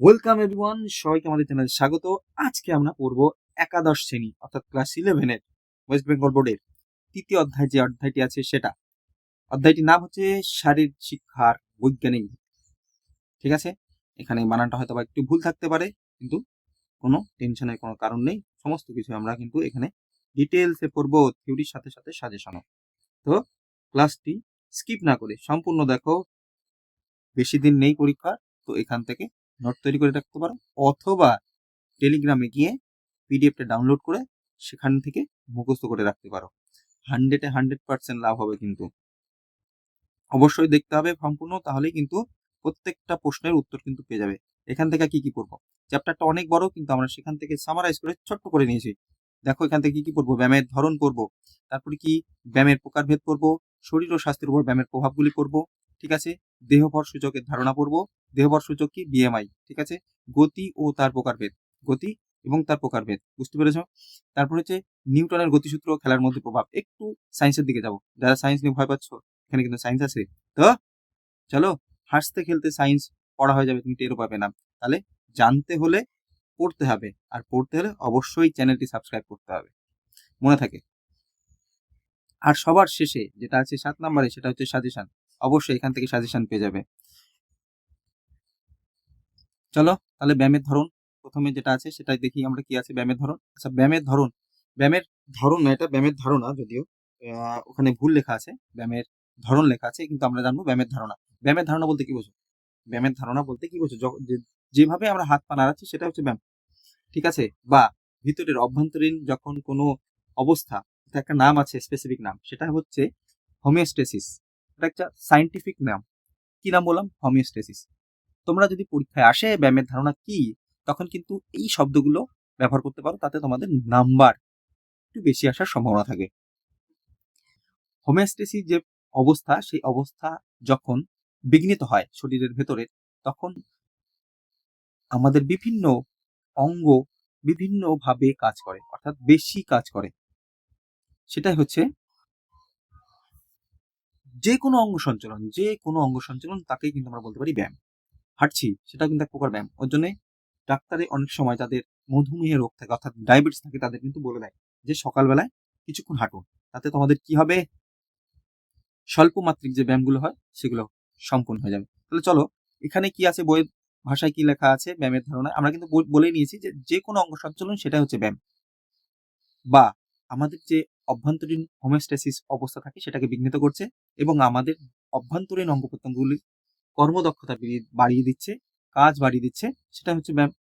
Welcome everyone সবাইকে আমাদের চ্যানেলে স্বাগত। আজকে আমরা পড়ব একাদশ শ্রেণি, অর্থাৎ ক্লাস ইলেভেনের ওয়েস্ট বেঙ্গল বোর্ডের তৃতীয় অধ্যায় যে অধ্যায়টি আছে সেটা। অধ্যায়টির নাম হচ্ছে শারীর শিক্ষার বৈজ্ঞানিক ঠিক আছে? এখানে বানানটা হয়তো একটু ভুল থাকতে পারে, কিন্তু কোনো টেনশনের কোনো কারণ নেই। সমস্ত কিছু আমরা কিন্তু এখানে ডিটেলসে পড়ব থিওরির সাথে সাথে সাজেশনও তো ক্লাসটি স্কিপ না করে সম্পূর্ণ দেখো। বেশি দিন নেই পরীক্ষা তো এখান থেকে নোট তৈরি করে রাখতে পারো, অথবা টেলিগ্রামে গিয়ে পিডিএফটা ডাউনলোড করে সেখান থেকে মুখস্থ করে রাখতে পারো। হান্ড্রেডে হান্ড্রেড পার্সেন্ট লাভ হবে কিন্তু। অবশ্যই দেখতে হবে সম্পূর্ণ, তাহলেই কিন্তু প্রত্যেকটা প্রশ্নের উত্তর কিন্তু পেয়ে যাবে। এখান থেকে কি কি পড়ব? চ্যাপ্টারটা অনেক বড়, কিন্তু আমরা সেখান থেকে সামারাইজ করে ছোট্ট করে নিয়েছি। দেখো এখান থেকে কি কি পড়ব? ব্যায়ামের ধরন পড়ব, তারপরে কি ব্যায়ামের প্রকারভেদ পড়ব, শরীর ও স্বাস্থ্যের উপর ব্যায়ামের প্রভাবগুলি পড়ব, ঠিক আছে? দেহভর সূচকের ধারণা পড়ব। দেহভর সূচক কি? বিএমআই ঠিক আছে? গতি ও তার প্রকারভেদ। গতি এবং তার প্রকারভেদ, বুঝতে পেরেছ? তারপর হচ্ছে নিউটনের গতিসূত্র খেলার মধ্যে প্রভাব। একটু সায়েন্সের দিকে যাব। যারা সায়েন্স নিয়ে ভয় পাচ্ছ, এখানে কিন্তু সায়েন্স আছে। তো চলো, হাসতে খেলতে সায়েন্স পড়া হয়ে যাবে, তুমি টেরও পাবে না। তাহলে জানতে হলে পড়তে হবে। আর পড়তে হলে অবশ্যই চ্যানেলটি সাবস্ক্রাইব করতে হবে। মনে থাকে। আর সবার শেষে যেটা আছে সাত নম্বরে, সেটা হচ্ছে সাজেশন অবশ্যই এখান থেকে সাজেশন পেয়ে যাবে। চলো, তাহলে ব্যায়ামের ধরন প্রথমে যেটা আছে সেটাই দেখি আমরা কি আছে ব্যায়ামের ধরন। আচ্ছা ব্যায়ামের ধরন ব্যায়ামের ধরন না এটা ব্যায়ামের ধারণা যদিও ওখানে ভুল লেখা আছে, ব্যায়ামের ধরন লেখা আছে, কিন্তু আমরা জানব ব্যায়ামের ধারণা। ব্যায়ামের ধারণা বলতে কি বোঝো? ব্যায়ামের ধারণা বলতে কি বোঝো? যেভাবে আমরা হাত পা নাড়াচ্ছি সেটা হচ্ছে ব্যায়াম। ঠিক আছে? বা ভিতরের অভ্যন্তরীণ যখন কোনো অবস্থা, একটা নাম আছে স্পেসিফিক নাম, সেটা হচ্ছে হোমিওস্টেসিস এটা একটা সাইন্টিফিক নাম। কি নাম বললাম? হোমিওস্টেসিস তোমরা যদি পরীক্ষায় আসে ব্যায়ামের ধারণা কি, তখন কিন্তু এই শব্দগুলো ব্যবহার করতে পারো, তাতে তোমাদের নাম্বার একটু বেশি আসার সম্ভাবনা থাকে। হোমিওস্টেসিস যে অবস্থা, সেই অবস্থা যখন বিঘ্নিত হয় শরীরের ভেতরে, তখন আমাদের বিভিন্ন অঙ্গ বিভিন্নভাবে কাজ করে, অর্থাৎ বেশি কাজ করে। সেটাই হচ্ছে যে কোনো অঙ্গ সঞ্চালন যে কোনো অঙ্গ সঞ্চালন তাকেই কিন্তু আমরা বলতে পারি ব্যায়াম। হাঁটছি সেটা কিন্তু এক প্রকার ব্যায়াম। ওর জন্য ডাক্তারে অনেক সময় তাদের মধুমেহ রোগ থাকে, অর্থাৎ ডায়াবেটিস থাকে তাদের কিন্তু বলে দেয় যে সকালবেলায় কিছুক্ষণ হাঁটুন তাতে তোমাদের কি হবে? স্বল্প মাত্রিক যে ব্যায়ামগুলো হয়, সেগুলো সম্পূর্ণ হয়ে যাবে। তাহলে চলো, এখানে কি আছে বইয়ের ভাষায় কি লেখা আছে ব্যায়ামের ধারণায়? আমরা কিন্তু বলেই নিয়েছি যে যে কোনো অঙ্গ সঞ্চালন সেটা হচ্ছে ব্যায়াম। বা আমাদের যে অভ্যন্তরীণ হোমিওস্টেসিস অবস্থা থাকে সেটাকে বিঘ্নিত করছে এবং আমাদের অভ্যন্তরীণ অঙ্গ প্রত্যঙ্গগুলি কর্মদক্ষতা বাড়িয়ে দিচ্ছে, কাজ বাড়িয়ে দিচ্ছে, সেটা হচ্ছে ব্যায়াম।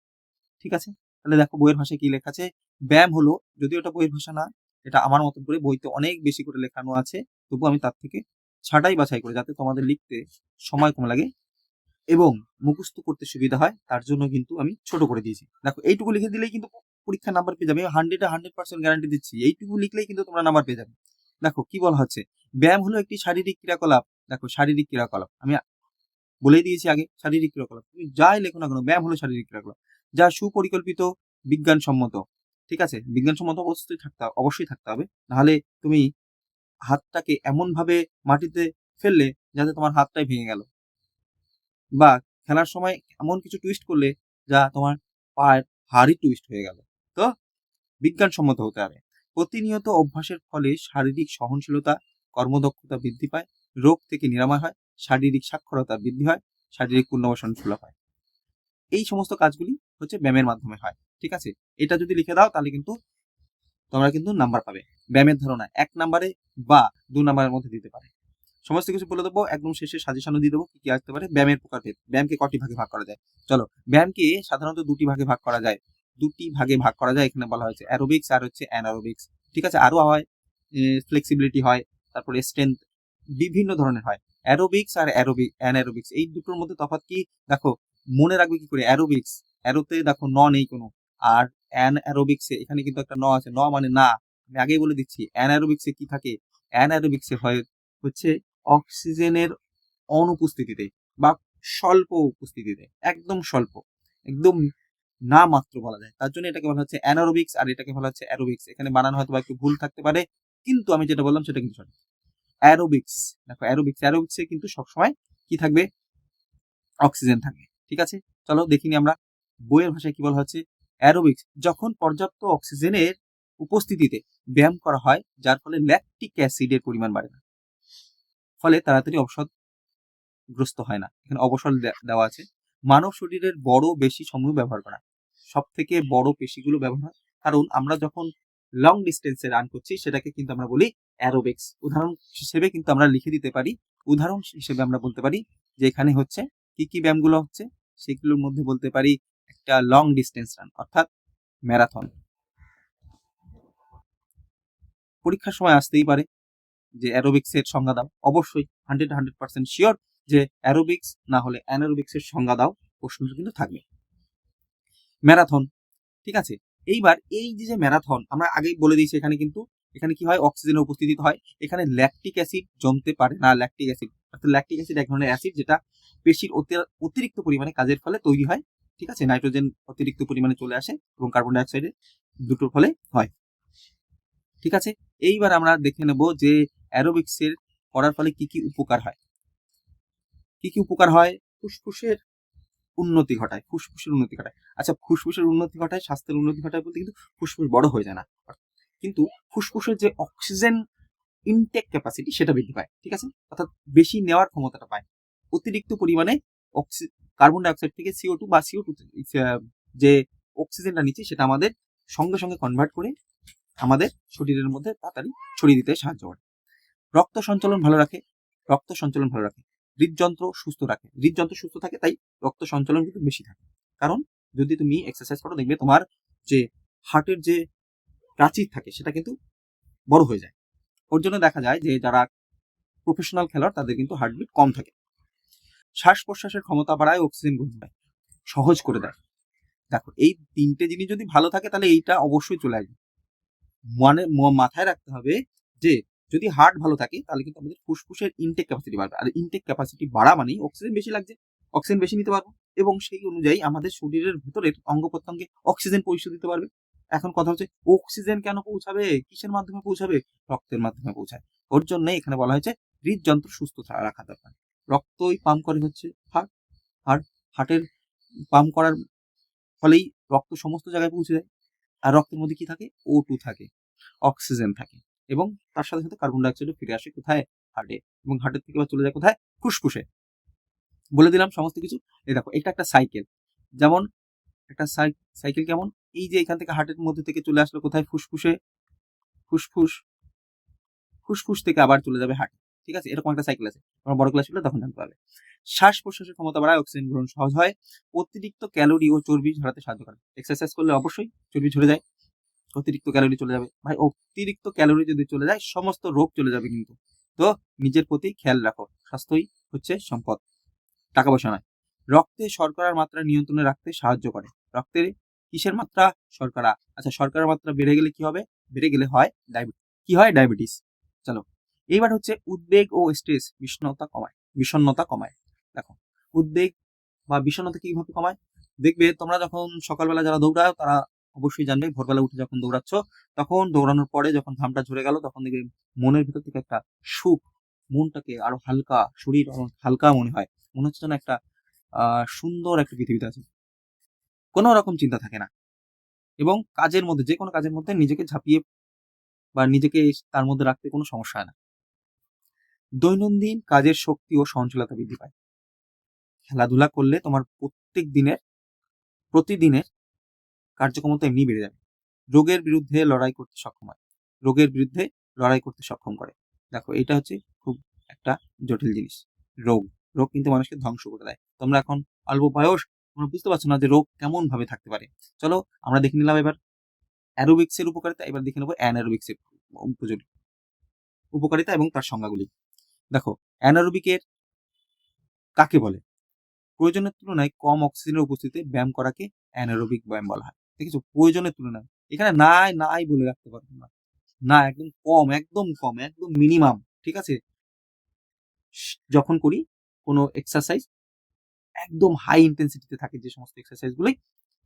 ঠিক আছে? তাহলে দেখো বইয়ের ভাষায় কি লেখা আছে? ব্যায়াম হলো, যদিও এটা বইয়ের ভাষা না, এটা আমার মতন করে বইতে অনেক বেশি করে লেখানো আছে তবু আমি তার থেকে ছাটাই বাছাই করে যাতে তোমাদের লিখতে সময় কম লাগে এবং মুখস্থ করতে সুবিধা হয়, তার জন্য কিন্তু আমি ছোট করে দিয়েছি। দেখো, এইটুকু লিখে দিলেই কিন্তু পরীক্ষা নাম্বার পেয়ে যাবে। হান্ড্রেডে হান্ড্রেড পার্সেন্ট গ্যারান্টি দিচ্ছি। এইটুকু লিখলেই কিন্তু তোমরা নাম্বার পেয়ে যাবে। দেখো, কি বলা হচ্ছে? ব্যায়াম হলো একটি শারীরিক ক্রিয়াকলাপ। দেখো, শারীরিক ক্রিয়াকলাপ। আমি বলেই দিয়েছি আগে, শারীরিক ক্রিয়াকলাপ। তুমি যাই লেখো না কেন, ব্যায়াম হলো শারীরিক ক্রিয়াকলাপ। যা সুপরিকল্পিত, বিজ্ঞানসম্মত। ঠিক আছে? বিজ্ঞানসম্মত অবশ্যই থাকতে অবশ্যই থাকতে হবে। নাহলে তুমি হাতটাকে এমনভাবে মাটিতে ফেললে যাতে তোমার হাতটাই ভেঙে গেল। বা খেলার সময় এমন কিছু টুইস্ট করলে যা তোমার পায়ের হাড়ই টুইস্ট হয়ে গেল। তো বিজ্ঞানসম্মত হতে হবে। প্রতিনিয়ত অভ্যাসের ফলে শারীরিক সহনশীলতা, কর্মদক্ষতা বৃদ্ধি পায়, রোগ থেকে নিরাময় হয়, শারীরিক সাক্ষরতা বৃদ্ধি হয়, শারীরিক পুনর্বাসন সুলভ হয়। এই সমস্ত কাজগুলি হচ্ছে ব্যায়ামের মাধ্যমে হয়, ঠিক আছে? এটা যদি লিখে দাও তাহলে কিন্তু তোমরা কিন্তু নাম্বার পাবে। ব্যায়ামের ধারণা, এক নাম্বারে বা দু নাম্বারের মধ্যে দিতে পারে। সমস্ত কিছু বলে দেবো, একদম শেষে সাজেশনও দিয়ে দেবো, কি কি আসতে পারে, ব্যায়ামের প্রকারভেদ, ব্যায়ামকে কটি ভাগে ভাগ করা যায়? চলো, ব্যায়ামকে সাধারণত দুটি ভাগে ভাগ করা যায়। দুটি ভাগে ভাগ করা যায়, এখানে বলা হয়েছে অ্যারোবিক্স আর হচ্ছে অ্যানারোবিক্স ঠিক আছে? আরও হয় ফ্লেক্সিবিলিটি হয়, তারপরে স্ট্রেংথ বিভিন্ন ধরনের হয়। অ্যারোবিক্স আর অ্যারোবিক অ্যানারোবিক্স এই দুটোর মধ্যে তফাৎ কি? দেখো, মনে রাখবে কি করে? অ্যারোবিক্স অ্যারোতে দেখো ন নেই কোনো। আর অ্যান অ্যারোবিক্সে এখানে কিন্তু একটা ন আছে, ন মানে না। আমি আগেই বলে দিচ্ছি অ্যানারোবিক্সে কি থাকে? অ্যানারোবিক্সে হয় হচ্ছে অক্সিজেনের অনুপস্থিতিতে বা স্বল্প উপস্থিতিতে, একদম স্বল্প, একদম না মাত্র বলা যায়। তার জন্য এটাকে বলা হচ্ছে অ্যানারোবিক্স আর এটাকে বলা হচ্ছে অ্যারোবিক্স। এখানে বানানো হয়তো একটু ভুল থাকতে পারে, কিন্তু আমি যেটা বললাম সেটা কিন্তু সঠিক। অ্যারোবিক্স, দেখো অ্যারোবিক্স, অ্যারোবিক্সে কিন্তু সবসময় কি থাকবে? অক্সিজেন থাকবে, ঠিক আছে? চলো দেখিনি আমরা বইয়ের ভাষায় কি বলা হচ্ছে। অ্যারোবিক্স, যখন পর্যাপ্ত অক্সিজেনের উপস্থিতিতে ব্যায়াম করা হয়, যার ফলে ল্যাকটিক অ্যাসিডের পরিমাণ বাড়ে না। ফলে তাড়াতাড়ি অবসাদগ্রস্ত হয় না। এখানে অবসর দেওয়া আছে। মানব শরীরের বড়, বেশি সময় ব্যবহার করা। সব থেকে বড় পেশিগুলো ব্যবহার হয়। কারণ আমরা যখন লং ডিস্টেন্সে রান করছি, সেটাকে কিন্তু আমরা বলি অ্যারোবিক্স উদাহরণ হিসেবে কিন্তু আমরা লিখে দিতে পারি, উদাহরণ হিসেবে আমরা বলতে পারি যে এখানে হচ্ছে কি কি ব্যায়ামগুলো হচ্ছে, সেগুলোর মধ্যে বলতে পারি একটা লং ডিস্টেন্স রান অর্থাৎ ম্যারাথন পরীক্ষার সময় আসতেই পারে যে অ্যারোবিক্সের সংজ্ঞা দাও। অবশ্যই হান্ড্রেড হান্ড্রেড পার্সেন্ট শিওর যে অ্যারোবিক্স না হলে অ্যানারোবিক্সের সংজ্ঞা দাও, প্রশ্নটা কিন্তু থাকবে। ম্যারাথন, ঠিক আছে? এইবার এই যে যে ম্যারাথন, আমরা আগেই বলে দিয়েছি এখানে কিন্তু, এখানে কি হয়? অক্সিজেনের উপস্থিতি হয়। এখানে ল্যাকটিক অ্যাসিড জমতে পারে না ল্যাকটিক অ্যাসিড অর্থাৎ ল্যাকটিক অ্যাসিড এক ধরনের অ্যাসিড যেটা পেশির অতি- অতিরিক্ত পরিমাণে কাজের ফলে তৈরি হয়, ঠিক আছে? নাইট্রোজেন অতিরিক্ত পরিমাণে চলে আসে এবং কার্বন ডাইঅক্সাইডে দুটোর ফলে হয়, ঠিক আছে? এইবার আমরা দেখে নেব যে অ্যারোবিক্সের করার ফলে কি কি উপকার হয়। কি কি উপকার হয়? ফুসফুসের উন্নতি ঘটায়, ফুসফুসের উন্নতি ঘটায়। আচ্ছা ফুসফুসের উন্নতি ঘটায়, স্বাস্থ্যের উন্নতি ঘটায় বলতে কিন্তু ফুসফুস বড় হয়ে যায় না। কিন্তু ফুসফুসের যে অক্সিজেন ইনটেক ক্যাপাসিটি সেটা বৃদ্ধি পায়, ঠিক আছে? অর্থাৎ বেশি নেওয়ার ক্ষমতাটা পায়। অতিরিক্ত পরিমাণে অক্সি কার্বন ডাইঅক্সাইড থেকে সিও টু বা সিও টু যে অক্সিজেনটা নিচ্ছে, সেটা আমাদের সঙ্গে সঙ্গে কনভার্ট করে আমাদের শরীরের মধ্যে তাড়াতাড়ি ছড়িয়ে দিতে সাহায্য করে। রক্ত সঞ্চালন ভালো রাখে, রক্ত সঞ্চালন ভালো রাখে। হৃদযন্ত্র সুস্থ রাখে। হৃদযন্ত্র সুস্থ থাকে, তাই রক্ত সঞ্চালন কিন্তু বেশি থাকে। কারণ, যদি তুমি এক্সারসাইজ করো, দেখবে তোমার যে হার্টের যে প্রাচীর থাকে, সেটা কিন্তু বড় হয়ে যায়। ওর জন্য দেখা যায় যে, যারা প্রফেশনাল খেলোয়াড়, তাদের কিন্তু হার্টবিট কম থাকে। শ্বাস প্রশ্বাসের ক্ষমতা বাড়ায় অক্সিজেন গ্রহণ দেয় সহজ করে দেয়। দেখো, এই তিনটে জিনিস যদি ভালো থাকে, তাহলে এইটা অবশ্যই চলে আসবে। মানে মাথায় রাখতে হবে যে যদি হার্ট ভালো থাকে, তাহলে কিন্তু আমাদের ফুসফুসের ইনটেক ক্যাপাসিটি বাড়বে। আর ইনটেক ক্যাপাসিটি বাড়া মানেই অক্সিজেন বেশি লাগছে অক্সিজেন বেশি নিতে পারব এবং সেই অনুযায়ী আমাদের শরীরের ভেতরের অঙ্গ প্রত্যঙ্গে অক্সিজেন পৌঁছে দিতে পারবে। এখন কথা হচ্ছে অক্সিজেন কেন পৌঁছাবে? কিসের মাধ্যমে পৌঁছাবে? রক্তের মাধ্যমে পৌঁছায়। ওর জন্য এখানে বলা হয়েছে, হৃদযন্ত্র সুস্থ রাখা দরকার। রক্তই পাম্প করে হচ্ছে হার্ট আর হার্টের পাম্প করার ফলেই রক্ত সমস্ত জায়গায় পৌঁছে যায়। আর রক্তের মধ্যে কি থাকে? ও টু থাকে অক্সিজেন থাকে। এবং তার সাথে সাথে কার্বন ডাইঅক্সাইডও ফিরে আসে কোথায়? হার্টে এবং হার্টের থেকে আবার চলে যায় কোথায়? ফুসফুসে। বলে দিলাম সমস্ত কিছু। এই দেখো, এটা একটা সাইকেল যেমন একটা সাই- সাইকেল কেমন? এই যে এখান থেকে হার্টের মধ্যে থেকে চলে আসলো কোথায়? ফুসফুসে। ফুসফুস। ফুসফুস থেকে আবার চলে যাবে হার্ট ঠিক আছে? এরকম একটা সাইকেল আছে। তোমরা বড় ক্লাস তখন জানতে পারবে শ্বাস প্রশ্বাসের ক্ষমতা বাড়ায় অক্সিজেন গ্রহণ সহজ হয়। অতিরিক্ত ক্যালোরি ও চর্বি ঝরাতে সাহায্য করে। এক্সারসাইজ করলে অবশ্যই চর্বি ঝরে যায়। অতিরিক্ত ক্যালোরি চলে যাবে। ভাই, অতিরিক্ত ক্যালোরি যদি চলে যায়, সমস্ত রোগ চলে যাবে কিন্তু। তো নিজের প্রতি খেয়াল রাখো, স্বাস্থ্যই হচ্ছে সম্পদ। টাকা পয়সা নয়। রক্তে শর্করার মাত্রা নিয়ন্ত্রণে রাখতে সাহায্য করে। রক্তের কিসের মাত্রা? শর্করা। আচ্ছা শর্করার মাত্রা বেড়ে গেলে কি হবে? বেড়ে গেলে হয় ডায়াবেটিস কি হয়? ডায়াবেটিস চলো, এইবার হচ্ছে উদ্বেগ ও স্ট্রেস বিষণ্ণতা কমায়। বিষণ্ণতা কমায়। দেখো, উদ্বেগ বা বিষণ্ণতা কীভাবে কমায়? দেখবে তোমরা যখন সকালবেলা যারা দৌড়াও তারা অবশ্যই জানবে। ভোরবেলা উঠে যখন দৌড়াচ্ছ, তখন দৌড়ানোর পরে যখন ঘামটা ঝরে গেল, তখন দেখবে মনের ভিতর থেকে একটা সুখ, মনটাকে আরও হালকা, শরীর হালকা মনে হয়। মনে হচ্ছে যেন একটা সুন্দর একটা পৃথিবীতে আছে। কোনো রকম চিন্তা থাকে না। এবং কাজের মধ্যে যে কোনো কাজের মধ্যে নিজেকে ঝাঁপিয়ে বা নিজেকে তার মধ্যে রাখতে কোনো সমস্যা হয় না। দৈনন্দিন কাজের শক্তি ও সহনশীলতা বৃদ্ধি পায়। খেলাধুলা করলে তোমার প্রত্যেক দিনের, প্রতিদিনের কার্যক্ষমতা এমনি বেড়ে যাবে। রোগের বিরুদ্ধে লড়াই করতে সক্ষম হয়। রোগের বিরুদ্ধে লড়াই করতে সক্ষম করে। দেখো, এটা হচ্ছে খুব একটা জটিল জিনিস। রোগ রোগ কিন্তু মানুষকে ধ্বংস করে দেয়। তোমরা এখন অল্প বয়স, তোমরা বুঝতে পারছ না যে রোগ কেমন ভাবে থাকতে পারে। চলো, আমরা দেখে নিলাম এবার অ্যারোবিক্স এর উপকারিতা। এবার দেখে নেব অ্যানারোবিক্স এর উপযোগী উপকারিতা এবং তার সংজ্ঞাগুলি। দেখো, অ্যানারোবিকের কাকে বলে? প্রয়োজনের তুলনায় কম অক্সিজেনের উপস্থিতিতে ব্যায়াম করাকে অ্যানারোবিক ব্যায়াম বলা হয়। দেখেছ প্রয়োজনের তুলনায়। এখানে নাই নাই বলে রাখতে পারব না। না, একদম কম একদম কম, একদম মিনিমাম ঠিক আছে? যখন করি কোনো এক্সারসাইজ একদম হাই ইন্টেন্সিটিতে থাকে যে সমস্ত এক্সারসাইজ গুলি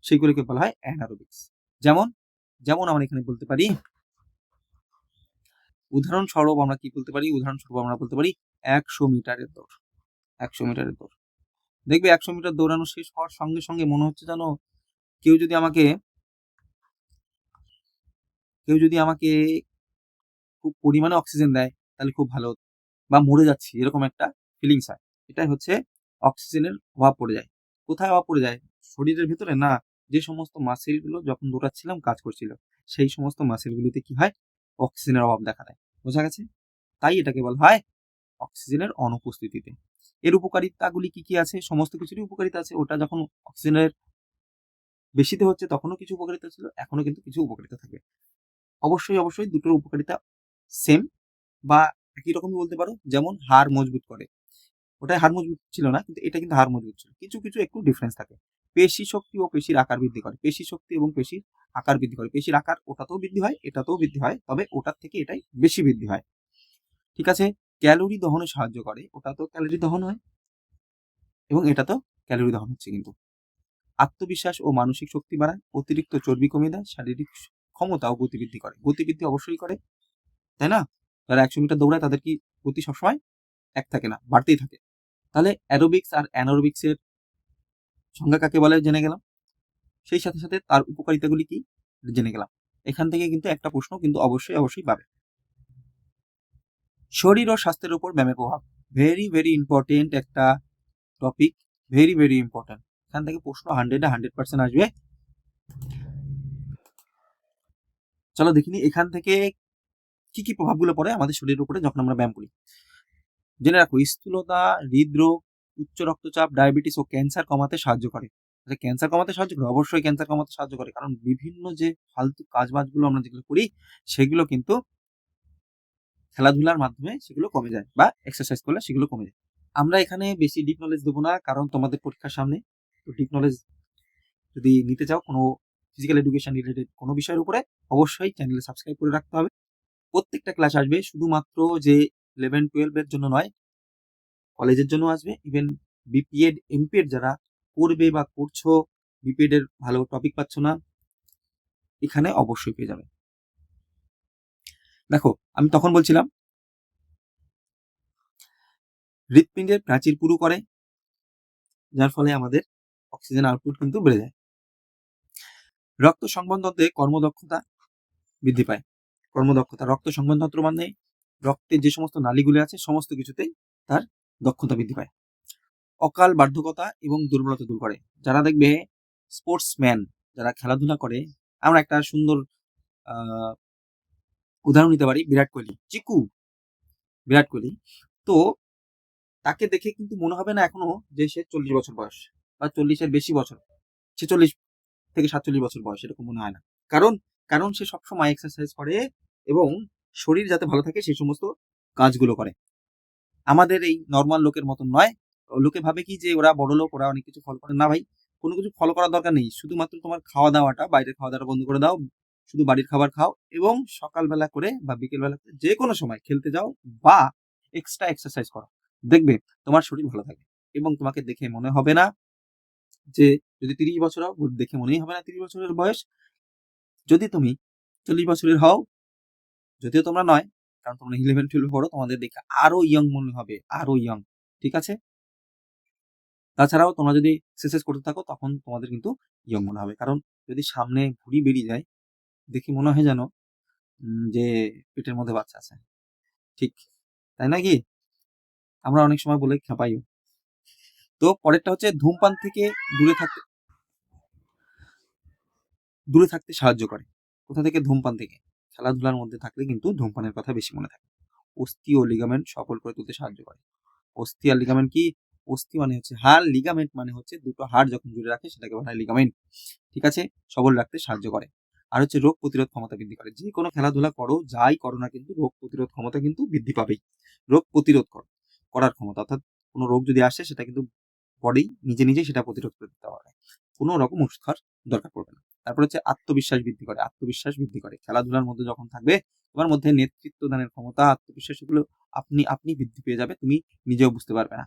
সেগুলোকে বলা হয় অ্যানারোবিক্স যেমন যেমন আমরা এখানে বলতে পারি, উদাহরণস্বরূপ আমরা কি বলতে পারি? উদাহরণস্বরূপ আমরা বলতে পারি একশো মিটারের দৌড়। একশো মিটারের দৌড়। দেখবে একশো মিটার দৌড়ানো শেষ হওয়ার সঙ্গে সঙ্গে মনে হচ্ছে যেন কেউ যদি আমাকে, কেউ যদি আমাকে খুব পরিমাণে অক্সিজেন দেয়, তাহলে খুব ভালো হতো। বা মরে যাচ্ছি, এরকম একটা ফিলিংস হয়। এটাই হচ্ছে অক্সিজেনের অভাব পড়ে যায়। কোথায় অভাব পড়ে যায়? শরীরের ভিতরে? না, যে সমস্ত মাসেলগুলো যখন দৌড়াচ্ছিলাম, কাজ করছিল, সেই সমস্ত মাসেলগুলিতে কি হয়? অক্সিজেনের অভাব দেখা দেয়। বোঝা গেছে? তাই এটাকে বলা হয় অক্সিজেনের অনুপস্থিতিতে। এর উপকারিতাগুলি কি কি আছে? সমস্ত কিছুরই উপকারিতা আছে। ওটা যখন অক্সিজেনের বেশিতে হচ্ছে তখনও কিছু উপকারিতা ছিল, এখনও কিন্তু কিছু উপকারিতা থাকবে অবশ্যই অবশ্যই দুটোর উপকারিতা সেম বা একই রকমই বলতে পারো, যেমন হাড় মজবুত করে। ওটাই হাড় মজবুত ছিল না, কিন্তু এটা কিন্তু হাড় মজবুত ছিল। কিছু কিছু একটু ডিফারেন্স থাকে। পেশি শক্তি ও পেশির আকার বৃদ্ধি করে। পেশি শক্তি এবং পেশির আকার বৃদ্ধি করে। পেশির আকার ওটাতেও বৃদ্ধি হয়, এটাতেও বৃদ্ধি হয়, তবে ওটার থেকে এটাই বেশি বৃদ্ধি হয়। ঠিক আছে? ক্যালোরি দহনে সাহায্য করে। ওটা তো ক্যালোরি দহন হয় এবং এটা তো ক্যালোরি দহন হচ্ছে কিন্তু। আত্মবিশ্বাস ও মানসিক শক্তি বাড়ায়। অতিরিক্ত চর্বি কমিয়ে দেয়, শারীরিক ক্ষমতা ও গতিবৃদ্ধি করে। গতিবৃদ্ধি অবশ্যই করে, তাই না? যারা একশো মিটার দৌড়ায় তাদের কি গতি সবসময় এক থাকে না, বাড়তেই থাকে। তাহলে অ্যারোবিক্স আর অ্যানারোবিক্সের সংজ্ঞা কাকে বলে জেনে গেলাম? সেই সাথে সাথে তার উপকারিতাগুলি কি জেনে গেলাম। এখান থেকে কিন্তু একটা প্রশ্ন কিন্তু অবশ্যই অবশ্যই পাবে। শরীর ও স্বাস্থ্যের উপর ব্যায়ামের প্রভাব। ভেরি ভেরি ইম্পর্টেন্ট একটা টপিক ভেরি ভেরি ইম্পর্টেন্ট এখান থেকে প্রশ্ন হান্ড্রেডে হান্ড্রেড পার্সেন্ট আসবে। চলো দেখিনি, এখান থেকে কি কি প্রভাবগুলো পড়ে আমাদের শরীরের উপরে যখন আমরা ব্যায়াম করি। জেনে রাখো, স্থূলতা, হৃদরোগ, উচ্চ রক্তচাপ, ডায়াবেটিস ও ক্যান্সার কমাতে সাহায্য করে। আচ্ছা ক্যান্সার কমাতে সাহায্য করে? অবশ্যই ক্যান্সার কমাতে সাহায্য করে। কারণ বিভিন্ন যে ফালতু কাজবাজগুলো আমরা যেগুলো করি, সেগুলো কিন্তু খেলাধুলার মাধ্যমে সেগুলো কমে যায় বা এক্সারসাইজ করলে সেগুলো কমে যায়। আমরা এখানে বেশি ডিপ নলেজ দেবো না, কারণ তোমাদের পরীক্ষার সামনে তো ডিপ নলেজ যদি নিতে চাও, কোনো ফিজিক্যাল এডুকেশন রিলেটেড কোনো বিষয়ের উপরে, অবশ্যই চ্যানেলে সাবস্ক্রাইব করে রাখতে হবে। প্রত্যেকটা ক্লাস আসবে, শুধুমাত্র যে ইলেভেন টুয়েলভের জন্য নয় কলেজের জন্য আসবে। ইভেন বিপিএড এমপিএড যারা করবে বা করছ বিপিএড এর ভালো টপিক পাচ্ছ না, এখানে অবশ্যই পেয়ে যাবে। দেখো, আমি তখন বলছিলাম, হৃৎপিণ্ডের প্রাচীর পুরু করে, যার ফলে আমাদের অক্সিজেন আউটপুট কিন্তু বেড়ে যায়। রক্ত সংবন্ধতে কর্মদক্ষতা বৃদ্ধি পায়। কর্মদক্ষতা, রক্ত সংবন্ধতন্ত্র মানে রক্তে যে সমস্ত নালীগুলি আছে, সমস্ত কিছুতেই তার দক্ষতা বৃদ্ধি পায়। অকাল বার্ধকতা এবং দুর্বলতা দূর করে। যারা দেখবে স্পোর্টসম্যান যারা খেলাধুলা করে, আমরা একটা সুন্দর উদাহরণ নিতে পারি, বিরাট কোহলি। চিকু, বিরাট কোহলি। তো তাকে দেখে কিন্তু মনে হবে না এখনও যে সে চল্লিশ বছর বয়স। বা চল্লিশের বেশি বছর, ছেচল্লিশ থেকে সাতচল্লিশ বছর বয়স এরকম মনে হয় না। কারণ কারণ সে সবসময় এক্সারসাইজ করে এবং শরীর যাতে ভালো থাকে সেই সমস্ত কাজগুলো করে। আমাদের এই নর্মাল লোকের মতন নয়। লোকে ভাবে কি যে ওরা বড় লোক, ওরা অনেক কিছু ফলো করে। না ভাই, কোনো কিছু ফলো করার দরকার নেই। শুধুমাত্র তোমার খাওয়া দাওয়াটা, বাইরের খাওয়া দাওয়াটা বন্ধ করে দাও। শুধু বাড়ির খাবার খাও এবং সকালবেলা করে বা বিকেলবেলা করে যে কোনো সময় খেলতে যাও বা এক্সট্রা এক্সারসাইজ করো। দেখবে তোমার শরীর ভালো থাকবে এবং তোমাকে দেখে মনে হবে না যে যদি তিরিশ বছর হও, দেখে মনেই হবে না তিরিশ বছরের বয়স। যদি তুমি চল্লিশ বছরের হও, যদিও তোমরা নয়, কারণ তোমরা ইলেভেন টুয়েলভ পড়ো, তোমাদের দেখে আরও ইয়ং মনে হবে, আরও ইয়ং ঠিক আছে? তাছাড়াও তোমরা যদি এক্সারসাইজ করতে থাকো, তখন তোমাদের কিন্তু ইয়ং মনে হবে। কারণ যদি সামনে ভুড়ি বেরিয়ে যায়, দেখে মনে হয় যেন যে পেটের মধ্যে বাচ্চা আছে। ঠিক, তাই না কি? আমরা অনেক সময় বলে খেপাইও। তো পরেরটা হচ্ছে ধূমপান থেকে দূরে থাকতে দূরে থাকতে সাহায্য করে। কোথা থেকে? ধূমপান থেকে। খেলাধুলার মধ্যে থাকলে কিন্তু ধূমপানের কথা বেশি মনে থাকে। অস্থি ও লিগামেন্ট সফল করে তুলতে সাহায্য করে। অস্থি আর লিগামেন্ট কি? অস্থি মানে হচ্ছে হাড় লিগামেন্ট মানে হচ্ছে দুটো হাড় যখন জুড়ে রাখে সেটাকে বলা হয় লিগামেন্ট ঠিক আছে? সবল রাখতে সাহায্য করে। আর হচ্ছে রোগ প্রতিরোধ ক্ষমতা বৃদ্ধি করে। যে কোনো খেলাধুলা করো, যাই করো না কিন্তু রোগ প্রতিরোধ ক্ষমতা কিন্তু বৃদ্ধি পাবেই। রোগ প্রতিরোধ কর, করার ক্ষমতা। অর্থাৎ কোনো রোগ যদি আসে সেটা কিন্তু বডি নিজে নিজে সেটা প্রতিরোধ করে দিতে পারে কোনো রকম খাওয়ার দরকার পড়বে না। তারপর হচ্ছে আত্মবিশ্বাস বৃদ্ধি করে। আত্মবিশ্বাস বৃদ্ধি করে। খেলাধুলার মধ্যে যখন থাকবে, তোমার মধ্যে নেতৃত্ব দানের ক্ষমতা, আত্মবিশ্বাস, এগুলো আপনি আপনি বৃদ্ধি পেয়ে যাবে। তুমি নিজেও বুঝতে পারবে না।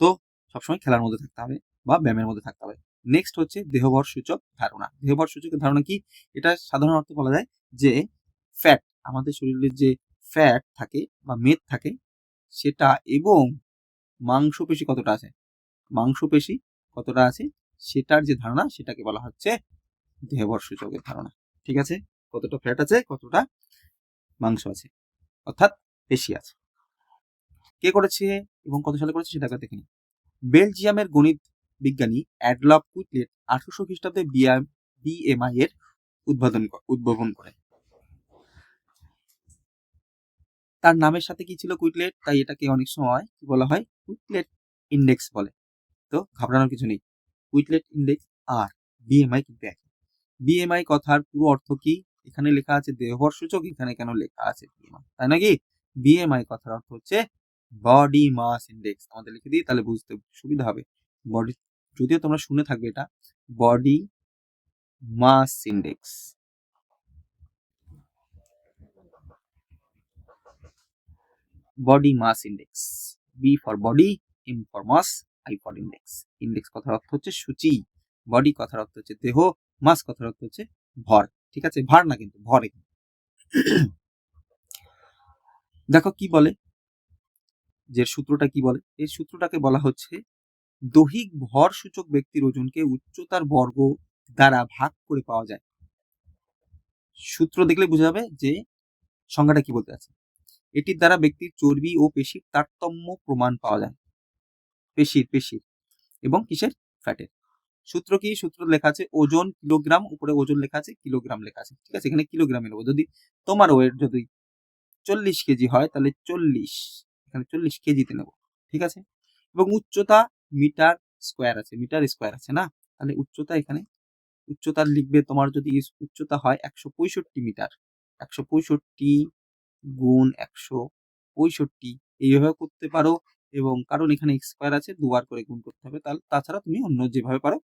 তো সবসময় খেলার মধ্যে থাকতে হবে বা ব্যায়ামের মধ্যে থাকতে হবে। নেক্সট হচ্ছে দেহভর সূচক ধারণা। দেহভর সূচক ধারণা কি? এটা সাধারণ অর্থে বলা যায় যে ফ্যাট আমাদের শরীরের যে ফ্যাট থাকে বা মেদ থাকে, সেটা এবং মাংসপেশি কতটা আছে? মাংসপেশি কতটা আছে? সেটার যে ধারণা, সেটাকে বলা হচ্ছে দেহবর সূচকের ধারণা। ঠিক আছে? কতটা ফ্যাট আছে, কতটা মাংস আছে। অর্থাৎ পেশি আছে। কে করেছে এবং কত সালে করেছে সেটাকে দেখে নিই। বেলজিয়ামের গণিত বিজ্ঞানী অ্যাডলফ কুইটলেট আঠারোশো খ্রিস্টাব্দে বিএমআই এর উদ্বোধন উদ্ভাবন করেন। তার নামের সাথে কি ছিল কুইটলেট? তাই এটাকে অনেক সময় কি বলা হয়? কুইটলেট ইন্ডেক্স বলে। তো ঘাবড়ানোর কিছু নেই। কুইটলেট ইন্ডেক্স আর বিএমআই কিন্তু একই। বিএমআই কথার পুরো অর্থ কি? এখানে লেখা আছে দেহবর সূচক, এখানে কেন লেখা আছে BMI? তাই নাকি? বিএমআই কথার অর্থ হচ্ছে বডি মাস ইন্ডেক্স আমাদের লিখে দিই, তাহলে বুঝতে সুবিধা হবে। বডি যদিও তোমরা শুনে থাকবে এটা body mass index body mass index B for body M for mass I for index index কথার অর্থ হচ্ছে সূচি বডি কথার অর্থ হচ্ছে দেহ মাস কথার অর্থ হচ্ছে ভর, ঠিক আছে? ভার না কিন্তু, ভর। দেখো কি বলে? যে সূত্রটা কি বলে? এই সূত্রটাকে বলা হচ্ছে দৈহিক ভর সূচক ব্যক্তির ওজনকে উচ্চতার বর্গ দ্বারা ভাগ করে পাওয়া যায়। সূত্র দেখলে বোঝা যাবে যে সংজ্ঞাটা কি বলতে আছে এটির দ্বারা ব্যক্তির চর্বি ও পেশির তারতম্য প্রমাণ পাওয়া যায়। পেশির পেশির এবং কিসের? ফ্যাটের। সূত্র কি? সূত্র লেখা আছে ওজন কিলোগ্রাম, উপরে ওজন লেখা আছে কিলোগ্রাম লেখা আছে। ঠিক আছে? এখানে কিলোগ্রামে নেব। যদি তোমার ওয়েট যদি চল্লিশ কেজি হয়, তাহলে চল্লিশ, এখানে চল্লিশ কেজিতে নেব। ঠিক আছে? এবং উচ্চতা মিটার স্কোয়ার আছে। মিটার স্কোয়ার আছে না? তাহলে উচ্চতা এখানে, উচ্চতা লিখবে তোমার যদি উচ্চতা হয় একশো পঁয়ষট্টি মিটার। একশো পঁয়ষট্টি গুণ একশো পঁয়ষট্টি। এইভাবে করতে পারো এবং কারণ এখানে এক্সপায়ার আছে, দুবার করে গুণ করতে হবে। তাহলে তাছাড়া তুমি অন্য যেভাবে পারো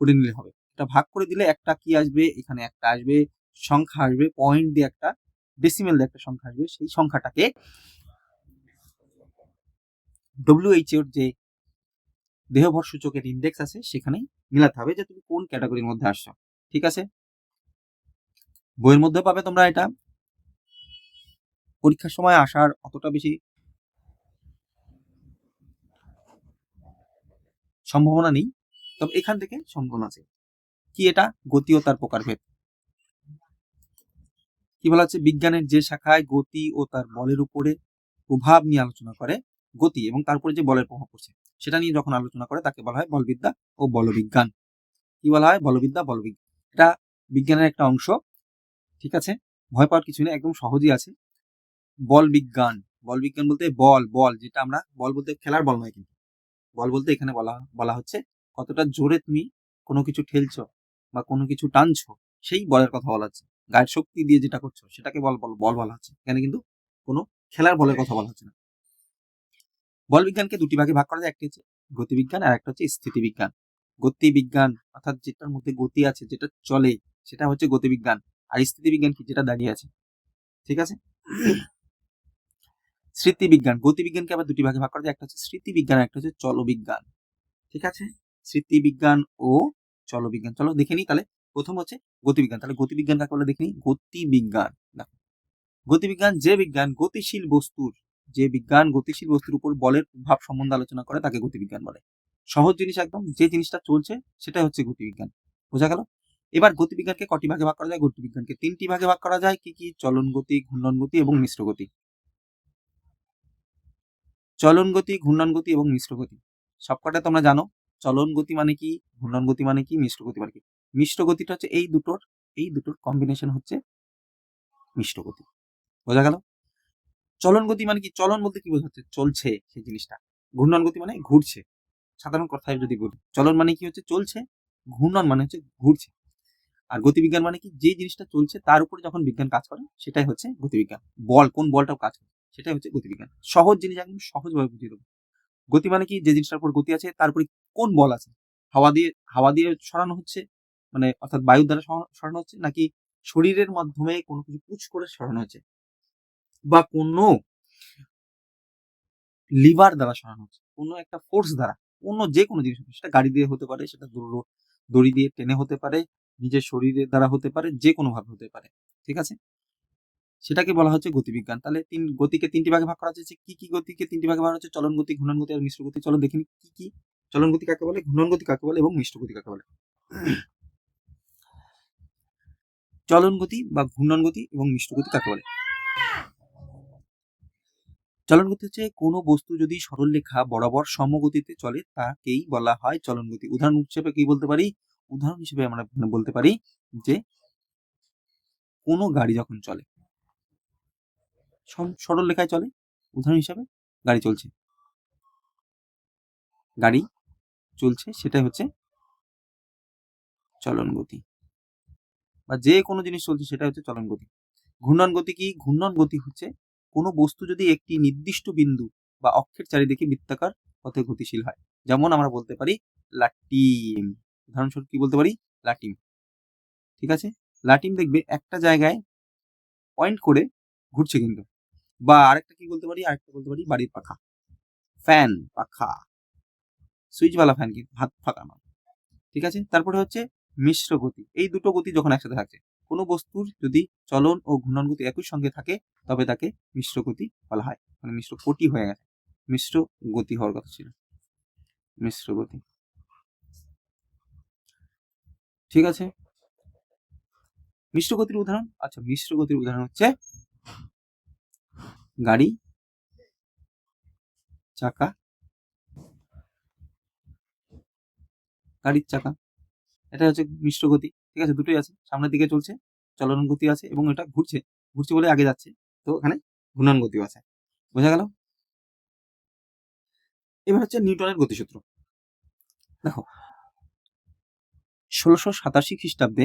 করে নিলে হবে। এটা ভাগ করে দিলে একটা কি আসবে? এখানে একটা আসবে, সংখ্যা আসবে পয়েন্ট দিয়ে একটা ডেসিমেল দিয়ে একটা সংখ্যা আসবে। সেই সংখ্যাটাকে ডব্লিউএইচ এর যে দেহভর সূচকের ইন্ডেক্স আছে, সেখানে মিলাতে হবে যে তুমি কোন ক্যাটাগরির মধ্যে আসছো। ঠিক আছে? বইয়ের মধ্যে পাবে তোমরা এটা। পরীক্ষার সময় আসার অতটা বেশি সম্ভাবনা নেই, তবে এখান থেকে সম্ভাবনা আছে। কি এটা? গতি ও তার প্রকারভেদ। কি বলা হচ্ছে? বিজ্ঞানের যে শাখায় গতি ও তার বলের উপরে প্রভাব নিয়ে আলোচনা করে গতি এবং তার উপরে যে বলের প্রভাব পড়ছে, সেটা নিয়ে যখন আলোচনা করে তাকে বলা হয় বলবিদ্যা ও বলবিজ্ঞান। কি বলা হয়? বলবিদ্যা, বলবিজ্ঞান। এটা বিজ্ঞানের একটা অংশ, ঠিক আছে? ভয় পাওয়ার কিছু নেই, একদম সহজই আছে। বল বিজ্ঞান। বল বিজ্ঞান বলতে বল বল, যেটা আমরা বল বলতে খেলার বল নয় কিন্তু। বল বলতে এখানে বলা বলা হচ্ছে কতটা জোরে তুমি কোনো কিছু ঠেলছ বা কোনো কিছু টানছো, সেই বলের কথা বলা হচ্ছে। গায়ের শক্তি দিয়ে যেটা করছ, সেটাকে বল বল বল বলা হচ্ছে। এখানে কিন্তু কোনো খেলার বলের কথা বলা হচ্ছে না। বল বিজ্ঞানকে দুটি ভাগে ভাগ করা যায়, একটি হচ্ছে গতিবিজ্ঞান আর একটা হচ্ছে স্থিতিবিজ্ঞান গতিবিজ্ঞান অর্থাৎ যেটার মধ্যে গতি আছে, যেটা চলে, সেটা হচ্ছে গতিবিজ্ঞান আর স্থিতিবিজ্ঞান কি? যেটা দাঁড়িয়ে আছে। ঠিক আছে? স্মৃতিবিজ্ঞান গতিবিজ্ঞানকে আবার দুটি ভাগে ভাগ করা যায়। একটা হচ্ছে স্মৃতিবিজ্ঞান, একটা হচ্ছে চলবিজ্ঞান। ঠিক আছে? স্মৃতিবিজ্ঞান ও চলবিজ্ঞান। চলো দেখে নিই তাহলে। প্রথম হচ্ছে গতিবিজ্ঞান। তাহলে গতিবিজ্ঞান কাকে বলে? দেখে নিই। গতিবিজ্ঞান। গতিবিজ্ঞান যে বিজ্ঞান গতিশীল বস্তুর, যে বিজ্ঞান গতিশীল বস্তুর উপর বলের প্রভাব সম্বন্ধে আলোচনা করে, তাকে গতিবিজ্ঞান বলে। সহজ জিনিস একদম। যে জিনিসটা চলছে, সেটাই হচ্ছে গতিবিজ্ঞান। বোঝা গেল? এবার গতিবিজ্ঞানকে কটি ভাগে ভাগ করা যায়? গতিবিজ্ঞানকে তিনটি ভাগে ভাগ করা যায়। কি কি? চলন গতি, ঘূর্ণন গতি এবং মিশ্র গতি। চলন গতি, ঘূর্ণন গতি এবং মিশ্র গতি। সবকটা তোমরা জানো। চলন গতি মানে কি? ঘূর্ণন গতি মানে কি? মিশ্র গতি মানে কি? মিশ্র গতিটা হচ্ছে এই দুটোর এই দুটোর কম্বিনেশন হচ্ছে মিশ্র গতি। বোঝা গেল? চলন গতি মানে কি? চলন বলতে কি বোঝাচ্ছে? চলছে সেই জিনিসটা। ঘূর্ণন গতি মানে ঘুরছে। সাধারণ কথায় যদি বলি, চলন মানে কি হচ্ছে? চলছে। ঘূর্ণন মানে হচ্ছে ঘুরছে। আর গতিবিজ্ঞান মানে কি? যে জিনিসটা চলছে, তার উপরে যখন বিজ্ঞান কাজ করে, সেটাই হচ্ছে গতিবিজ্ঞান। বল, কোন বলটাও কাজ করে। সেটাই হচ্ছে গতিবিজ্ঞান। সহজ জিনিস একদম সহজভাবে বুঝিয়ে দেবো। গতি মানে কি? যে জিনিসটার উপর গতি আছে, তার উপরে কোন বল আছে? হাওয়া দিয়ে হাওয়া দিয়ে সরানো হচ্ছে? মানে অর্থাৎ বায়ুর দ্বারা সরানো হচ্ছে? নাকি শরীরের মাধ্যমে কোনো কিছু পুচ করে সরানো হচ্ছে? বা কোনো লিভার দ্বারা সরানো হচ্ছে? কোনো একটা ফোর্স দ্বারা? অন্য যে কোনো জিনিস সেটা গাড়ি দিয়ে হতে পারে, সেটা দড়ি- দিয়ে টেনে হতে পারে, নিজের শরীরের দ্বারা হতে পারে, যে কোনো ভাবে হতে পারে। ঠিক আছে? সেটাকে বলা হচ্ছে গতিবিজ্ঞান। তাহলে তিন গতিকে তিনটি ভাগে ভাগ করা হচ্ছে কি কি গতিকে তিনটি ভাগে ভাগ হচ্ছে? চলন গতি, ঘূর্ণন গতি আর মিশ্র গতি। চলো দেখিনি কি কি? চলন গতি কাকে বলে? ঘূর্ণন গতি কাকে বলে? এবং মিশ্র গতি কাকে বলে? চলন গতি বা ঘূর্ণন গতি এবং মিশ্র গতি কাকে বলে? চলন গতি হচ্ছে কোনো বস্তু যদি সরল রেখা বরাবর সমগতিতে চলে, তাকেই বলা হয় চলন গতি। উদাহরণ হিসেবে কি বলতে পারি? উদাহরণ হিসেবে আমরা বলতে পারি যে কোনো গাড়ি যখন চলে সরল রেখায় চলে। উদাহরণ হিসাবে গাড়ি চলছে। গাড়ি চলছে, সেটাই হচ্ছে চলন গতি। বা যে কোনো জিনিস চলছে সেটা হচ্ছে চলন গতি। ঘূর্ণন গতি কি? ঘূর্ণন গতি হচ্ছে কোনো বস্তু যদি একটি নির্দিষ্ট বিন্দু বা অক্ষের চারিদিকে বৃত্তাকার পথে গতিশীল হয়। যেমন আমরা বলতে পারি লাটিম। উদাহরণস্বরূপ কি বলতে পারি? লাটিম। ঠিক আছে? লাটিম দেখবে একটা জায়গায় পয়েন্ট করে ঘুরছে কিন্তু। বা আরেকটা কি বলতে পারি? আরেকটা বলতে পারি? বাড়ির পাখা। ফ্যান, পাখা। সুইচওয়ালা ফ্যান কিন্তু হাত ফাঁকা নয় ঠিক আছে? তারপরে হচ্ছে মিশ্র গতি। এই দুটো গতি যখন একসাথে থাকছে, কোনো বস্তুর যদি চলন ও ঘূর্ণন গতি একই সঙ্গে থাকে, তবে তাকে মিশ্র গতি বলা হয়। মানে মিশ্র কোটি হয়ে গেছে। মিশ্র গতি হওয়ার কথা ছিল। মিশ্র গতি। ঠিক আছে? মিশ্র গতির উদাহরণ? আচ্ছা মিশ্র গতির উদাহরণ হচ্ছে গাড়ি? চাকা? গাড়ির চাকা। এটা হচ্ছে মিশ্র গতি, ঠিক আছে? দুটোই আছে, সামনের দিকে চলছে, চলন গতি আছে এবং এটা ঘুরছে। ঘুরছে বলে আগে যাচ্ছে। তো এখানে ঘূর্ণন গতিও আছে। বোঝা গেল? এবার হচ্ছে নিউটনের গতিসূত্র। দেখো, ষোলোশো সাতাশি খ্রিস্টাব্দে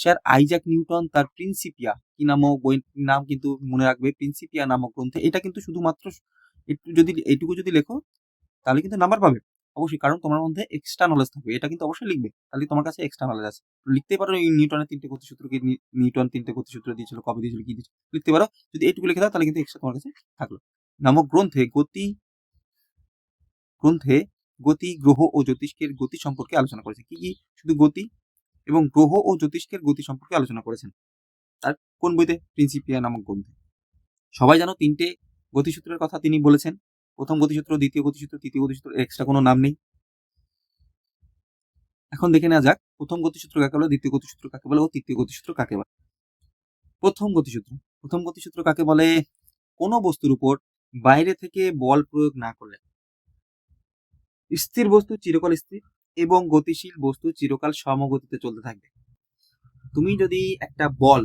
স্যার আইজাক নিউটন তার প্রিন্সিপিয়া কি নামক বই নাম কিন্তু মনে রাখবে, প্রিন্সিপিয়া নামক গ্রন্থে। এটা কিন্তু শুধুমাত্র একটু যদি, এটুকু যদি লেখো, তাহলে কিন্তু নাম্বার পাবে। অবশ্যই, কারণ তোমার মধ্যে এক্সট্রা নলেজ থাকবে। এটা কিন্তু অবশ্যই লিখবে। তাহলে তোমার কাছে এক্সট্রা নলেজ আছে। লিখতে পারো এই নিউটনের তিনটে গতিসূত্র কি? নিউটন তিনটে গতিসূত্র দিয়েছিল, কবে দিয়েছিল, কি দিয়েছিল, লিখতে পারো। যদি এইটুকু লিখে দাও, তাহলে কিন্তু এক্সট্রা তোমার কাছে থাকল। নামক গ্রন্থে গতি গ্রন্থে গতি, গ্রহ ও জ্যোতিষ্কের গতি সম্পর্কে আলোচনা করেছে। কি কি? শুধু গতি এবং গ্রহ ও জ্যোতিষ্কের গতি সম্পর্কে আলোচনা করেছেন। তার কোন বইতে? প্রিন্সিপিয়া নামক গ্রন্থে। সবাই জানো তিনটে গতিসূত্রের কথা তিনি বলেছেন। প্রথম গতিসূত্র, দ্বিতীয় গতিসূত্র, তৃতীয় গতিসূত্র এক্সট্রা কোনো নাম নেই। এখন দেখে নেওয়া যাক, প্রথম গতিসূত্র কাকে বলে, দ্বিতীয় গতিসূত্র কাকে বলে ও তৃতীয় গতিসূত্র কাকে বলে। প্রথম গতিসূত্র। প্রথম গতিসূত্র কাকে বলে? কোনো বস্তুর উপর বাইরে থেকে বল প্রয়োগ না করলে। স্থির বস্তু চিরকাল স্থির। এবং গতিশীল বস্তু চিরকাল সমগতিতে চলতে থাকবে। তুমি যদি একটা বল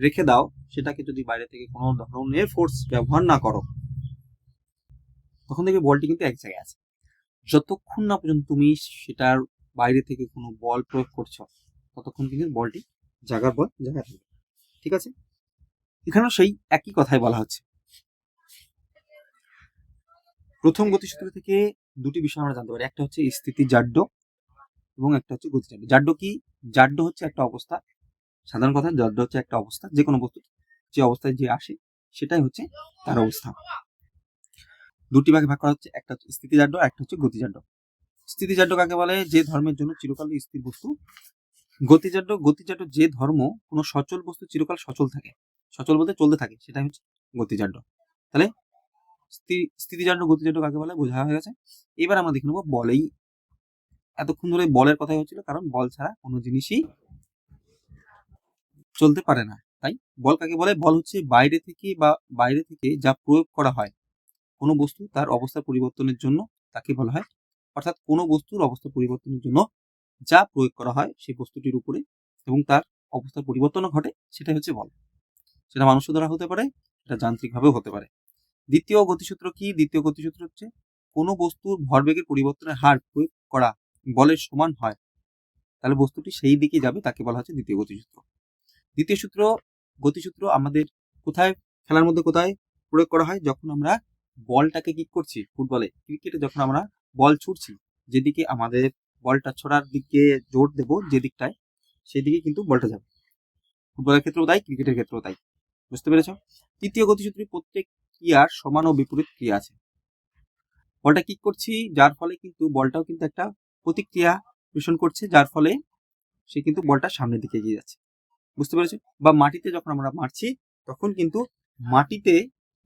রেখে দাও, সেটাকে যদি বাইরে থেকে কোনো ধরনের ফোর্স ব্যবহার না করো, তখন দেখবে বলটি কিন্তু এক জায়গায় আছে। যতক্ষণ না পর্যন্ত তুমি সেটার বাইরে থেকে কোনো বল প্রয়োগ করছ, ততক্ষণ কিন্তু বলটি জাগার বল জায়গায় থাকবে। ঠিক আছে? এখানেও সেই একই কথাই বলা হচ্ছে। প্রথম গতিসূত্র থেকে দুটি বিষয় আমরা জানতে পারি। একটা হচ্ছে স্থিতি জাড্য এবং একটা হচ্ছে গতিজাড্য। জাড্য কি? জাড্য হচ্ছে একটা অবস্থা। সাধারণ কথা, জাড্য হচ্ছে একটা অবস্থা যে কোনো বস্তু যে অবস্থায় যে আসে, সেটাই হচ্ছে তার অবস্থা। দুটি ভাগে ভাগ করা হচ্ছে, একটা হচ্ছে স্থিতিজাড্য, একটা হচ্ছে গতিজাড্য। স্থিতিজাড্য কাকে বলে? যে ধর্মের জন্য চিরকাল স্থির বস্তু। গতিজাড্য গতিজাড্য যে ধর্ম, কোনো সচল বস্তু চিরকাল সচল থাকে। সচল বলতে চলতে থাকে, সেটাই হচ্ছে গতিজাড্য। তাহলে স্থি- স্থিতিজাড্য গতিজাড্য কাকে বলে? বোঝা হয়ে গেছে। এবার আমরা দেখে নেব বলেই। এতক্ষণ ধরে বলের কথাই হচ্ছিল, কারণ বল ছাড়া কোনো জিনিসই চলতে পারে না, তাই? বল কাকে বলে? বল হচ্ছে বাইরে থেকে বা বাইরে থেকে যা প্রয়োগ করা হয়, কোনো বস্তু তার অবস্থা পরিবর্তনের জন্য তাকে বলা হয়। অর্থাৎ কোনো বস্তুর অবস্থা পরিবর্তনের জন্য যা প্রয়োগ করা হয় সেই বস্তুটির উপরে এবং তার অবস্থার পরিবর্তনও ঘটে, সেটাই হচ্ছে বল। সেটা মানুষ দ্বারা হতে পারে, সেটা যান্ত্রিকভাবেও হতে পারে। দ্বিতীয় গতিসূত্র কি? দ্বিতীয় গতিসূত্র হচ্ছে কোনো বস্তুর ভরবেগের পরিবর্তনের হার প্রয়োগ করা বলের সমান হয়। তাহলে বস্তুটি সেই দিকে যাবে, তাকে বলা হচ্ছে দ্বিতীয় গতিসূত্র। দ্বিতীয় সূত্র, গতিসূত্র আমাদের কোথায়? খেলার মধ্যে কোথায় প্রয়োগ করা হয়? যখন আমরা বলটাকে কি করছি, ফুটবলে, ক্রিকেটে যখন আমরা বল ছুটছি, যেদিকে আমাদের বলটা ছোড়ার দিকে জোর দেব, যে দিকটায় সেই দিকে কিন্তু বলটা যাবে। ফুটবলের ক্ষেত্রেও তাই, ক্রিকেটের ক্ষেত্রেও তাই। বুঝতে পেরেছ? তৃতীয় গতিসূত্রে প্রত্যেক ক্রিয়ার সমান ও বিপরীত ক্রিয়া আছে। বলটা কিক করছি? যার ফলে কিন্তু বলটাও কিন্তু একটা প্রতিক্রিয়া পোষণ করছে, যার ফলে সে কিন্তু বলটা সামনের দিকে এগিয়ে যাচ্ছে। বুঝতে পেরেছ? বা মাটিতে যখন আমরা মারছি, তখন কিন্তু মাটিতে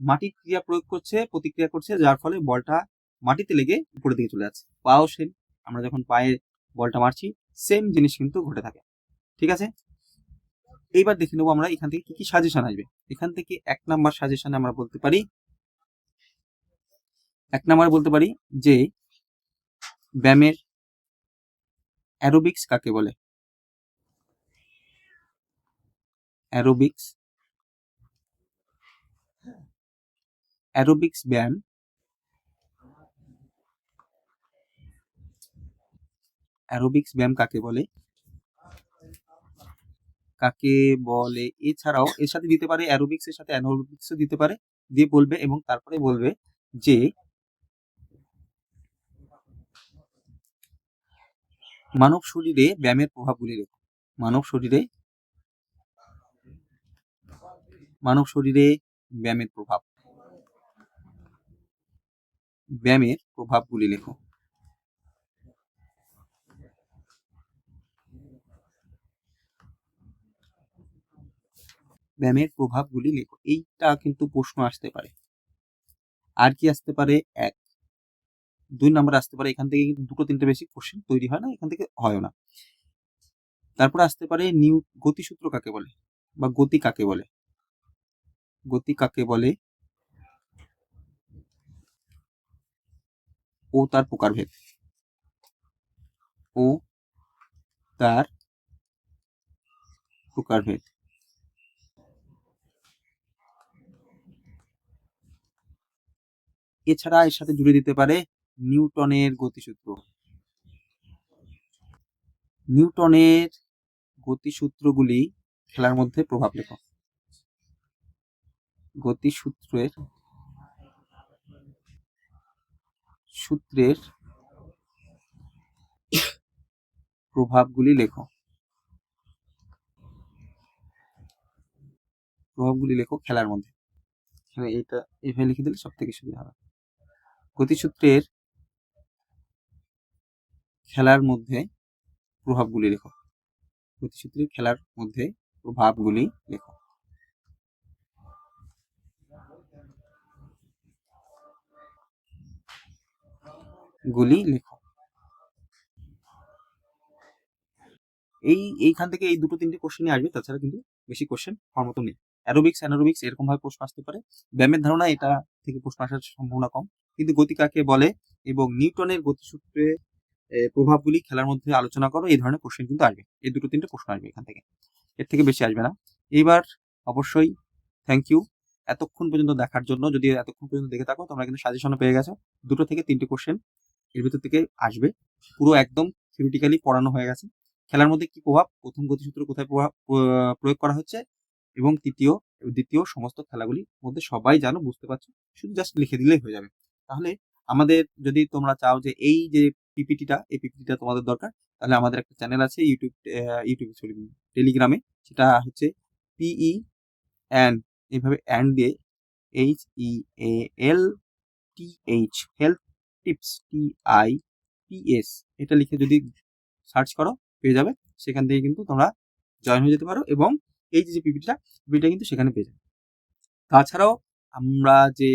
মাটির ক্রিয়া প্রয়োগ করছে, প্রতিক্রিয়া করছে, যার ফলে বলটা মাটিতে লেগে উপরের দিকে চলে যাচ্ছে। পাও সেম আমরা যখন পায়ে বলটা মারছি সেম জিনিস কিন্তু ঘটে থাকে। ঠিক আছে? এইবার দেখে নেব আমরা এখান থেকে কি কি সাজেশন আসবে। এখান থেকে এক নাম্বার সাজেশনে আমরা বলতে পারি, এক নাম্বার বলতে পারি যে ব্যায়ামের অ্যারোবিক্স কাকে বলে? অ্যারোবিক্স অ্যারোবিক্স ব্যায়াম অ্যারোবিক্স ব্যায়াম কাকে বলে? কাকে বলে? এছাড়াও এর সাথে দিতে পারে অ্যারোবিক্স এর সাথে অ্যানোবিক্সও দিতে পারে। দিয়ে বলবে এবং তারপরে বলবে যে মানব শরীরে ব্যায়ামের প্রভাবগুলি লেখো মানব শরীরে মানব শরীরে ব্যায়ামের প্রভাব। ব্যায়ামের প্রভাবগুলি লেখো। ব্যায়ামের প্রভাবগুলি লেখো। এইটা কিন্তু প্রশ্ন আসতে পারে। আর কি আসতে পারে? এক। দুই নাম্বার আসতে পারে, এখান থেকে কিন্তু দুটো তিনটে বেশি কোশ্চেন তৈরি হয় না, এখান থেকে হয় না। তারপরে আসতে পারে নিউ, গতিসূত্র কাকে বলে? বা গতি কাকে বলে? গতি কাকে বলে? ও তার প্রকারভেদ। ও তার প্রকারভেদ। এছাড়া এর সাথে জুড়ে দিতে পারে নিউটনের গতিসূত্র। নিউটনের গতিসূত্রগুলি খেলার মধ্যে প্রভাব লেখো। গতিসূত্রের সূত্রের প্রভাবগুলি লেখো। প্রভাবগুলি লেখো খেলার মধ্যে। এখানে এইটা এইভাবে লিখে দিলে সব থেকে সুবিধা হবে। গতিসূত্রের খেলার মধ্যে প্রভাবগুলি লেখো। গতিসূত্রের খেলার মধ্যে প্রভাবগুলি লেখো। গুলি লেখো। এই, এইখান থেকে এই দুটো তিনটে কোশ্চেনই আসবে, তাছাড়া কিন্তু বেশি কোশ্চেন হওয়ার মতো নেই। অ্যারোবিক্স অ্যানারোবিক্স এরকম ভাবে প্রশ্ন আসতে পারে। ব্যায়ামের ধারণা এটা থেকে প্রশ্ন আসার সম্ভাবনা কম। কিন্তু গতি কাকে বলে এবং নিউটনের গতিসূত্রে প্রভাবগুলি খেলার মধ্যে আলোচনা করো, এই ধরনের কোশ্চেন কিন্তু আসবে। এই দুটো, তিনটে প্রশ্ন আসবে এখান থেকে। এর থেকে বেশি আসবে না। এইবার অবশ্যই থ্যাংক ইউ এতক্ষণ পর্যন্ত দেখার জন্য, যদি এতক্ষণ পর্যন্ত দেখে থাকো, তোমরা কিন্তু সাজেশনও পেয়ে গেছো। দুটো থেকে তিনটে কোশ্চেন এর ভিতর থেকে আসবে। পুরো একদম থিওরিটিক্যালি পড়ানো হয়ে গেছে। খেলার মধ্যে কি প্রভাব? প্রথম গতিসূত্র কোথায় প্রভাব প্রয়োগ করা হচ্ছে? এবং তৃতীয় দ্বিতীয় সমস্ত খেলাগুলির মধ্যে সবাই জানো বুঝতে পারছ, শুধু জাস্ট লিখে দিলেই হয়ে যাবে। তাহলে আমাদের যদি তোমরা চাও যে এই যে পিপিটিটা এই পিপিটিটা তোমাদের দরকার, তাহলে আমাদের একটা চ্যানেল আছে ইউটিউব ইউটিউব সরি টেলিগ্রামে সেটা হচ্ছে পিই অ্যান্ড এইভাবে অ্যান্ড দিয়ে H E A L T H health tips T I P S এটা লিখে যদি সার্চ করো, পেয়ে যাবে। সেখান থেকে কিন্তু তোমরা জয়েন হয়ে যেতে পারো এবং এই যে পিপিটিটা পিপিটিটা কিন্তু সেখানে পেয়ে যাবে তাছাড়াও আমরা যে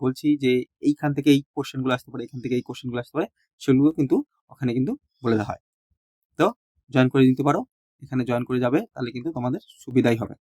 বলছি যে এইখান থেকে এই কোশ্চেনগুলো আসতে পারে, এখান থেকে এই কোশ্চেনগুলো আসতে পারে, সেগুলো কিন্তু ওখানে কিন্তু বলে দেওয়া হয়। তো জয়েন করে দিতে পারো, এখানে জয়েন করে যাবে, তাহলে কিন্তু তোমাদের সুবিধাই হবে।